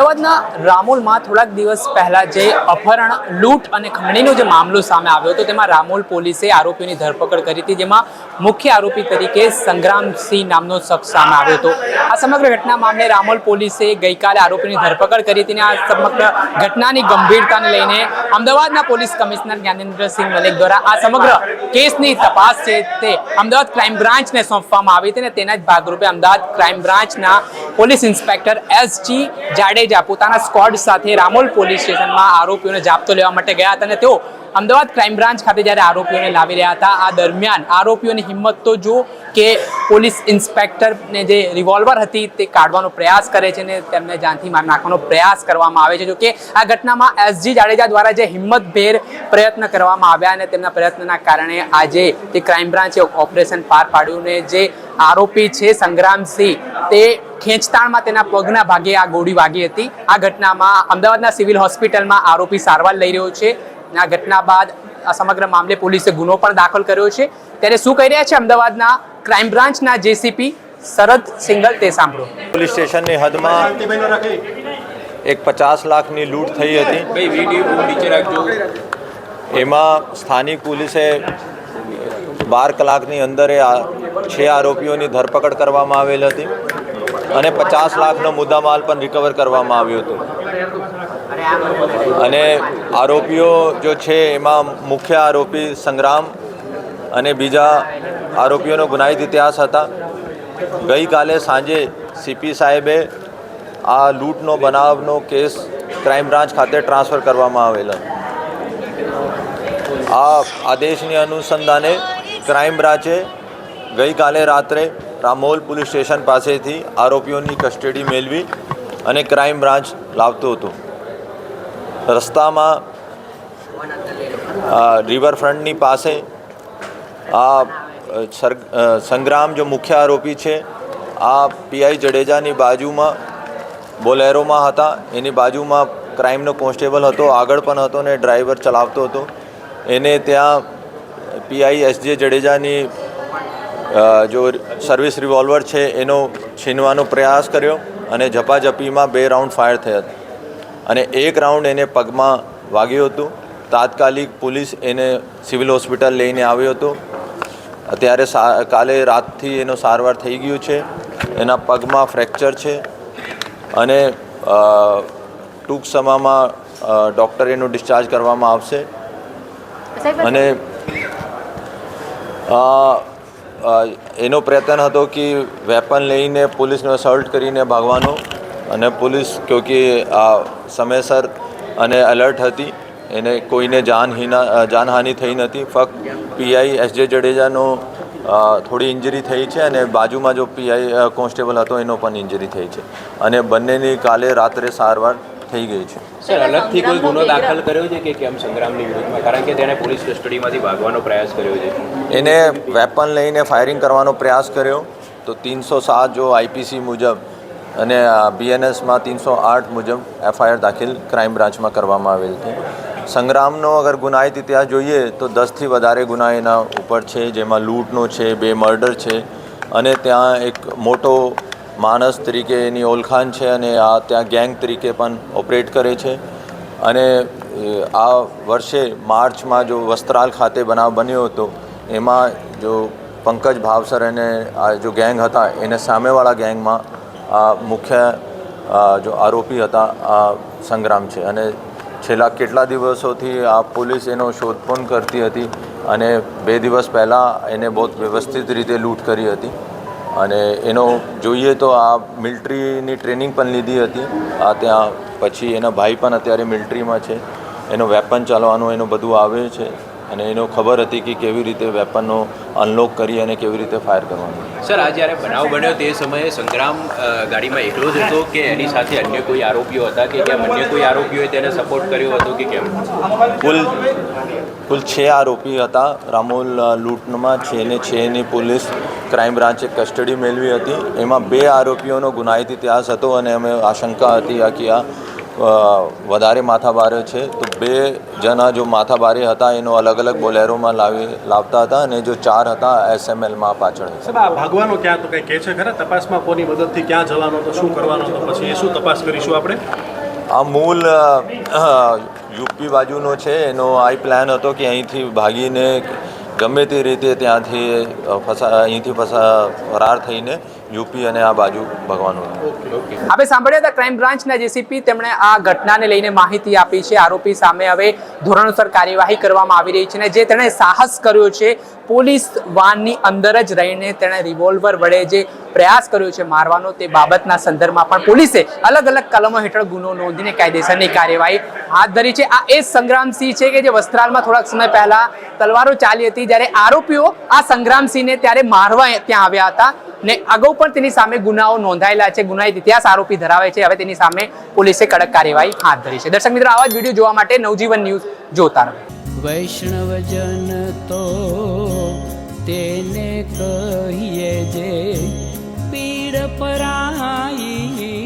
અમદાવાદના રામોલમાં થોડાક દિવસ પહેલા જે અપહરણ, લૂંટ અને ખંડણીનો જે મામલો સામે આવ્યો હતો, તેમાં રામોલ પોલીસે આરોપીની ધરપકડ કરી હતી, જેમાં મુખ્ય આરોપી તરીકે સંગ્રામસિંહ નામનો શખ્સ સામે આવ્યો હતો. આ સમગ્ર ઘટના મામલે રામોલ પોલીસે ગઈકાલે આરોપીની ધરપકડ કરી હતી અને આ સમગ્ર ઘટનાની ગંભીરતાને લઈને અમદાવાદના પોલીસ કમિશનર જ્ઞાનેન્દ્રસિંહ મલિક દ્વારા આ સમગ્ર કેસની તપાસ છે તે અમદાવાદ ક્રાઇમ બ્રાન્ચને સોંપવામાં આવી હતી અને તેના જ ભાગરૂપે અમદાવાદ ક્રાઇમ બ્રાન્ચના police inspector S G Jadeja પોતાના સ્કોડ સાથે રામોલ પોલીસ સ્ટેશનમાં આરોપીઓને જાપ્તો લેવા માટે ગયા હતા અને તેઓ અમદાવાદ ક્રાઇમ બ્રાન્ચ ખાતે જ્યારે આરોપીઓને લાવી રહ્યા હતા, આ દરમિયાન આરોપીઓની હિંમત તો જો કે પોલીસ ઇન્સ્પેક્ટરને જે રિવોલ્વર હતી તે કાઢવાનો પ્રયાસ કરે છે અને તેમને જાનથી માર નાખવાનો પ્રયાસ કરવામાં આવે છે. જો કે આ ઘટનામાં એસજી જાડેજા દ્વારા જે હિંમતભેર પ્રયત્ન કરવામાં આવ્યા અને તેમના પ્રયત્નના કારણે આજે તે ક્રાઇમ બ્રાન્ચે ઓપરેશન પાર પાડ્યું ને જે આરોપી છે સંગ્રામસિંહ, તે ખેંચતાણમાં તેના પગના ભાગે આ ગોળી વાગી હતી. આ ઘટનામાં અમદાવાદના સિવિલ હોસ્પિટલમાં આરોપી સારવાર લઈ રહ્યો છે. આ ઘટના બાદ આ સમગ્ર મામલે પોલીસે ગુનો પણ દાખલ કર્યો છે. ત્યારે શું કહી રહ્યા છે અમદાવાદના ક્રાઇમ બ્રાન્ચના જેસીપી શરદ સિંગલ તે સાંભળો. પોલીસ સ્ટેશનની હદમાં એક પચાસ લાખની લૂંટ થઈ હતી. એમાં સ્થાનિક પોલીસે બાર કલાકની અંદર એ છ આરોપીઓની ધરપકડ કરવામાં આવેલ હતી અને પચાસ લાખનો મુદ્દામાલ પણ રિકવર કરવામાં આવ્યો હતો. અને આરોપીઓ જો છે, એમાં મુખ્ય આરોપી સંગ્રામ અને બીજા આરોપીઓનો ગુનાહિત ઇતિહાસ હતા. ગઈકાલે સાંજે સીપી સાહેબે આ લૂંટનો, બનાવનો કેસ ક્રાઇમ બ્રાન્ચ ખાતે ટ્રાન્સફર કરવામાં આવેલો. આ આદેશની અનુસંધાને ક્રાઇમ બ્રાન્ચે ગઈકાલે રાત્રે રામોલ પોલીસ સ્ટેશન પાસેથી આરોપીઓની કસ્ટડી મેળવી અને ક્રાઇમ બ્રાન્ચ લાવતો હતો. રસ્તામાં રિવરફ્રન્ટની પાસે, આ સંગ્રામ જો મુખ્ય આરોપી છે, આ પીઆઈ જડેજાની બાજુમાં બોલેરોમાં હતા. એની બાજુમાં ક્રાઇમનો કોન્સ્ટેબલ હતો, આગળ પણ હતો ને ડ્રાઈવર ચલાવતો હતો. એને ત્યાં પીઆઈ એસજે જડેજાની જો સર્વિસ રિવોલ્વર છે, એનો છીનવાનો પ્રયાસ કર્યો અને ઝપાઝપીમાં બે રાઉન્ડ ફાયર થયા હતા. અને એક રાઉન્ડ એને પગમાં વાગ્યું હતું. તાત્કાલિક પોલીસ એને સિવિલ હોસ્પિટલ લઈને આવ્યો હતો. અત્યારે કાલે રાતથી એનો સારવાર થઈ ગયું છે. એના પગમાં ફ્રેક્ચર છે. અને ટૂંક સમયમાં ડૉક્ટર એનું ડિસ્ચાર્જ કરવામાં આવશે. અને એનો પ્રયત્ન હતો કે વેપન લઈને પોલીસને અસોલ્ટ કરીને ભાગવાનો. અને પોલીસ ક્યોંકિ આ સમયસર અને એલર્ટ હતી એને કોઈને જાનહીના જાનહાનિ થઈ નથી. ફક્ત પીઆઈ એસજે જડેજાનો થોડી ઇન્જરી થઈ છે અને બાજુમાં જો પીઆઈ કોન્સ્ટેબલ હતો એનો પણ ઇન્જરી થઈ છે. અને બંનેની કાલે રાત્રે સારવાર થઈ ગઈ છે. સર અલગથી કોઈ ગુનો દાખલ કર્યો છે કે કેમ સંગ્રામની વિરુદ્ધમાં? કારણ કે તેણે પોલીસ કસ્ટડીમાંથી ભાગવાનો પ્રયાસ કર્યો છે. એને વેપન લઈને ફાયરિંગ કરવાનો પ્રયાસ કર્યો. તો તીનસો સાત જો આઈપીસી મુજબ અને બીએનએસમાં તીનસો આઠ મુજબ એફઆઈઆર દાખલ ક્રાઇમ બ્રાન્ચમાં કરવામાં આવેલ છે. સંગ્રામનો અગર ગુનાહિત ઇતિહાસ જોઈએ તો દસથી વધારે ગુના એના ઉપર છે, જેમાં લૂંટનો છે, બે મર્ડર છે અને ત્યાં એક મોટો માણસ તરીકે એની ઓળખાણ છે અને આ ત્યાં ગેંગ તરીકે પણ ઓપરેટ કરે છે. અને આ વર્ષે માર્ચમાં જો વસ્ત્રાલ ખાતે બનાવ બન્યો હતો, એમાં જો પંકજ ભાવસર અને આ જો ગેંગ હતા, એને સામેવાળા ગેંગમાં મુખ્ય જો આરોપી હતા, આ સંગ્રામ છે. અને છેલ્લા કેટલા દિવસોથી આ પોલીસ એનો શોધખોળ કરતી હતી અને બે દિવસ પહેલાં એને બહુ વ્યવસ્થિત રીતે લૂંટ કરી હતી. અને એનો જોઈએ તો આ મિલિટરીની ટ્રેનિંગ પણ લીધી હતી. આ ત્યાં પછી એના ભાઈ પણ અત્યારે મિલિટરીમાં છે. એનો વેપન ચાલવાનું એનું બધું આવે છે. અને એનો ખબર હતી કે કેવી રીતે વેપનનો અનલોક કરી અને કેવી રીતે ફાયર કરવાનું. સર આ જ્યારે બનાવ બન્યો તે સમયે સંગ્રામ ગાડીમાં એકલો જ હતો કે એની સાથે અન્ય કોઈ આરોપીઓ હતા કે કેમ? અન્ય કોઈ આરોપીઓએ તેને સપોર્ટ કર્યો હતો કે કેમ? કુલ કુલ છ આરોપી હતા. રામોલ લૂંટમાં છે ને છની પોલીસ ક્રાઇમ બ્રાન્ચે કસ્ટડી મેળવી હતી. એમાં બે આરોપીઓનો ગુનાહિત ઇતિહાસ હતો અને અમે આશંકા હતી આ કે આ વધારે માથાભારે છે. તો બે જણા જો માથાભારે હતા એનો અલગ અલગ બોલેરોમાં લાવી લાવતા હતા અને જો ચાર હતા એસએમએલમાં પાછળ. ભાગવાનો ક્યાં તો કંઈ કહે છે? ખરા તપાસમાં કોની મદદથી ક્યાં જવાનો તો શું કરવાનો તો પછી એ શું તપાસ કરીશું આપણે? આ મૂળ યુપી બાજુનો છે. એનો આઈ પ્લાન હતો કે અહીંથી ભાગીને ગમે તે રીતે ત્યાંથી ફસા અહીંથી ફસા ફરાર થઈને યુપી અને આ બાજુ ભગવાન આપણે સાંભળ્યા હતા ક્રાઇમ બ્રાન્ચના જેસીપી તેમણે આ ઘટનાને લઈને માહિતી આપી છે. આરોપી સામે હવે ધોરણસર કાર્યવાહી કરવામાં આવી રહી છે અને જે તેણે સાહસ કર્યો છે પોલીસ વાનની અંદર જ રહીને તેણે રિવોલ્વર વડે જે પ્રયાસ કર્યો છે મારવાનો તે બાબતના સંદર્ભમાં પણ પોલીસે અલગ અલગ કલમો હેઠળ ગુનો નોંધીને કાયદેસરની કાર્યવાહી હાથ ધરી છે. આ એ સંગ્રામસિંહ છે કે જે વસ્ત્રાલમાં થોડાક સમય પહેલા તલવારો ચાલી હતી જ્યારે આરોપીઓ આ સંગ્રામસિંહને ત્યારે મારવા ત્યાં આવ્યા હતા. ને અગાઉ પણ તેની સામે ગુનાઓ નોંધાયેલા છે, ગુનાહિત ઇતિહાસ આરોપી ધરાવે છે. હવે તેની સામે પોલીસે કડક કાર્યવાહી હાથ ધરી છે. દર્શક મિત્રો, આવા જ વીડિયો જોવા માટે નવજીવન ન્યૂઝ જોતા રહો. વૈષ્ણવજન તો તેને કહીએ જે પીડ પરાઈ